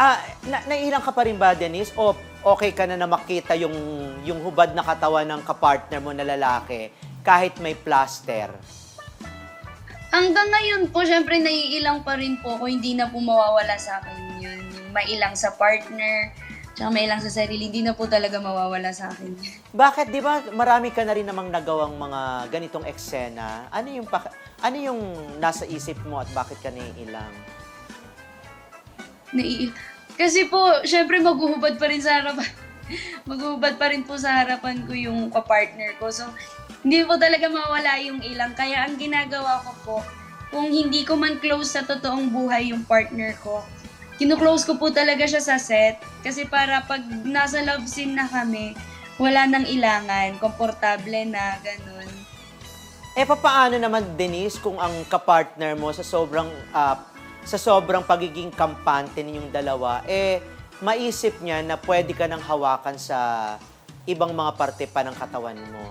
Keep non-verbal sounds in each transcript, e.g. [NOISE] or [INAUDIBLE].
Ah, na, nailang ka pa rin ba, Denise? O okay ka na na makita yung, yung hubad na katawan ng kapartner mo na lalaki kahit may plaster? Hanggang ngayon po, syempre naiilang pa rin po ako. Hindi na po mawawala sa akin yun. Yung mailang sa partner, tsaka mailang sa sarili, hindi na po talaga mawawala sa akin. Bakit, di ba, marami ka na rin namang nagawang mga ganitong eksena. Ano yung, pak- ano yung nasa isip mo at bakit ka naiilang? Naiil. Kasi po, syempre maghuhubad pa rin sa harapan. [LAUGHS] maghuhubad pa rin po sa harapan ko yung kapartner ko. So, hindi po talaga mawala yung ilang. Kaya ang ginagawa ko po, kung hindi ko man close sa totoong buhay yung partner ko, kinuklose ko po talaga siya sa set. Kasi para pag nasa love scene na kami, wala nang ilangan, komportable na, ganun. Eh, papaano naman, Denise, kung ang kapartner mo sa sobrang, ah, sa sobrang pagiging kampante ninyong dalawa, eh, maisip niya na pwede ka nang hawakan sa ibang mga parte pa ng katawan mo.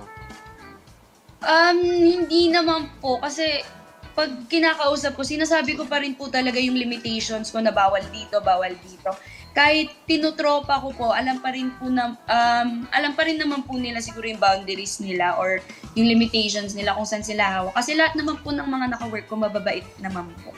Um, hindi naman po. Kasi pag kinakausap ko, sinasabi ko pa rin po talaga yung limitations ko na bawal dito, bawal dito. Kahit tinutropa ko po, alam pa rin po na, um, alam pa rin naman po nila siguro yung boundaries nila or yung limitations nila kung saan sila hawak. Kasi lahat naman po ng mga naka-work ko, mababait naman po.